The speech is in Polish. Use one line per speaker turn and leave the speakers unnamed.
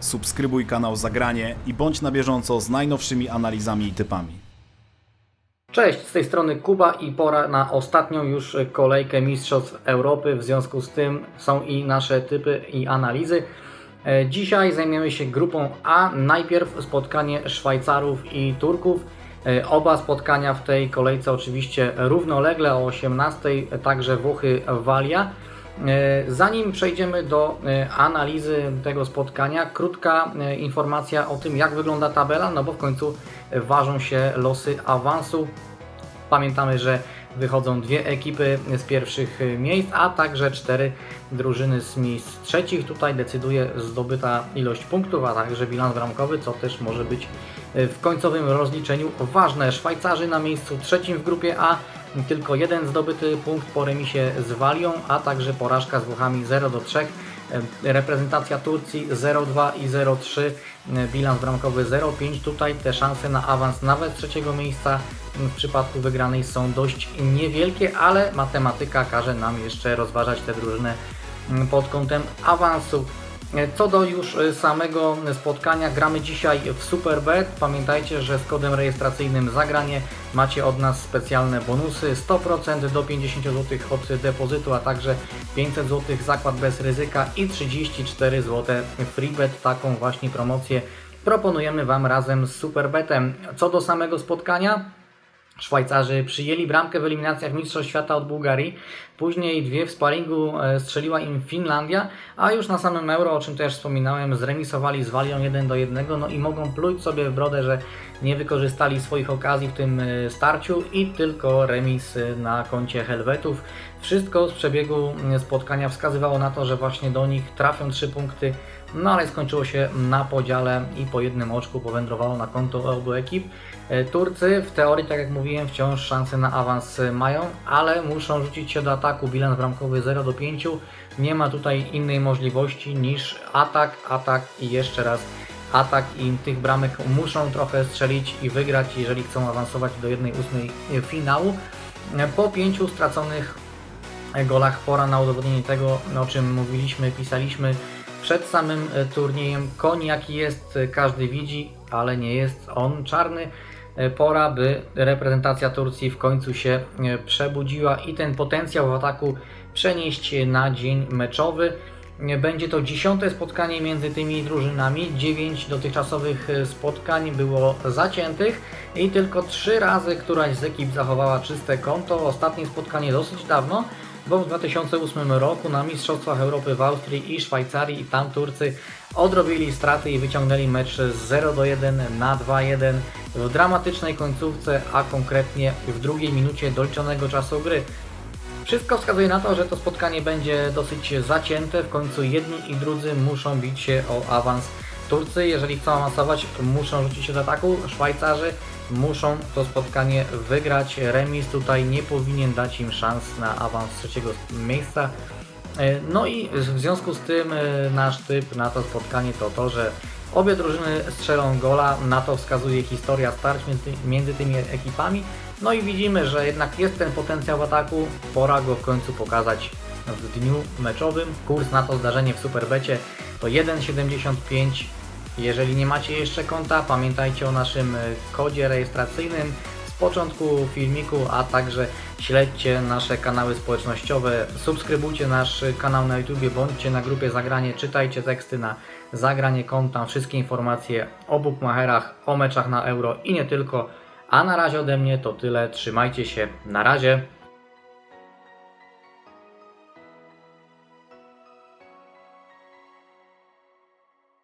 Subskrybuj kanał Zagranie i bądź na bieżąco z najnowszymi analizami i typami.
Cześć, z tej strony Kuba i pora na ostatnią już kolejkę Mistrzostw Europy. W związku z tym są i nasze typy i analizy. E, Dzisiaj zajmiemy się grupą A. Najpierw spotkanie Szwajcarów i Turków. E, Oba spotkania w tej kolejce oczywiście równolegle o 18, także Włochy Walia. E, Zanim przejdziemy do e, analizy tego spotkania, krótka e, informacja o tym, jak wygląda tabela, no bo w końcu e, ważą się losy awansu. Pamiętamy, że wychodzą dwie ekipy z pierwszych e, miejsc, a także cztery drużyny z miejsc trzecich. Tutaj decyduje zdobyta ilość punktów, a także bilans bramkowy, co też może być e, w końcowym rozliczeniu ważne. Szwajcarzy na miejscu trzecim w grupie A, tylko jeden zdobyty punkt po remisie z Walią, a także porażka z Włochami 0 do 3. E, Reprezentacja Turcji 0-2 i 0-3, e, bilans bramkowy 0-5. Tutaj te szanse na awans nawet trzeciego miejsca w przypadku wygranej są dość niewielkie, ale matematyka każe nam jeszcze rozważać tę drużynę mm, pod kątem awansu. Co do już e, samego spotkania, gramy dzisiaj w Superbet. Pamiętajcie, że z kodem rejestracyjnym zagranie macie od nas specjalne bonusy 100% do 50 zł od depozytu, a także 500 zł zakład bez ryzyka i 34 zł freebet. Taką właśnie promocję proponujemy Wam razem z Superbetem. Co do samego spotkania, Szwajcarzy przyjęli bramkę w eliminacjach Mistrzostw Świata od Bułgarii. Później dwie w sparingu e, strzeliła im Finlandia, a już na samym Euro, o czym też wspominałem, zremisowali z Walią 1 do 1. No i mogą pluć sobie w brodę, że nie wykorzystali swoich okazji w tym e, starciu i tylko remis e, na koncie Helwetów. Wszystko z przebiegu e, spotkania wskazywało na to, że właśnie do nich trafią 3 punkty, no ale skończyło się na podziale i po jednym oczku powędrowało na konto obu ekip. E, Turcy w teorii, tak jak mówiłem, wciąż szanse na awans e, mają, ale muszą rzucić się do ataku. Bilans bramkowy 0 do 5. Nie ma tutaj innej możliwości niż atak, atak i jeszcze raz atak i tych bramek muszą trochę strzelić i wygrać, jeżeli chcą awansować do 1-8 finału. E, Po pięciu straconych golach pora na udowodnienie tego, o czym mówiliśmy, pisaliśmy przed samym e, turniejem. Koń jaki jest, e, każdy widzi, ale nie jest on czarny. E, Pora, by reprezentacja Turcji w końcu się przebudziła i ten potencjał w ataku przenieść na dzień meczowy. Będzie to dziesiąte spotkanie między tymi drużynami. Dziewięć dotychczasowych spotkań było zaciętych i tylko trzy razy któraś z ekip zachowała czyste konto. Ostatnie spotkanie dosyć dawno, bo w 2008 roku na Mistrzostwach Europy w Austrii i Szwajcarii i tam Turcy odrobili straty i wyciągnęli mecz z 0 do 1 na 2-1 w dramatycznej końcówce, a konkretnie w drugiej minucie doliczonego czasu gry. Wszystko wskazuje na to, że to spotkanie będzie dosyć zacięte. W końcu jedni i drudzy muszą bić się o awans. Turcy, jeżeli chcą awansować, muszą rzucić się do ataku. Szwajcarzy muszą to spotkanie wygrać. Remis tutaj nie powinien dać im szans na awans trzeciego miejsca. E, No i w związku z tym e, nasz typ na to spotkanie to to, że obie drużyny strzelą gola. Na to wskazuje historia starć między tymi ekipami. No i widzimy, że jednak jest ten potencjał w ataku. Pora go w końcu pokazać w dniu meczowym. Kurs na to zdarzenie w Superbecie to 1,75. Jeżeli nie macie jeszcze konta, pamiętajcie o naszym e, kodzie rejestracyjnym z początku filmiku, a także śledźcie nasze kanały społecznościowe, subskrybujcie nasz kanał na YouTube, bądźcie na grupie Zagranie, czytajcie teksty na Zagranie konta, wszystkie informacje o bookmacherach, o meczach na euro i nie tylko. A na razie ode mnie to tyle, trzymajcie się, na razie.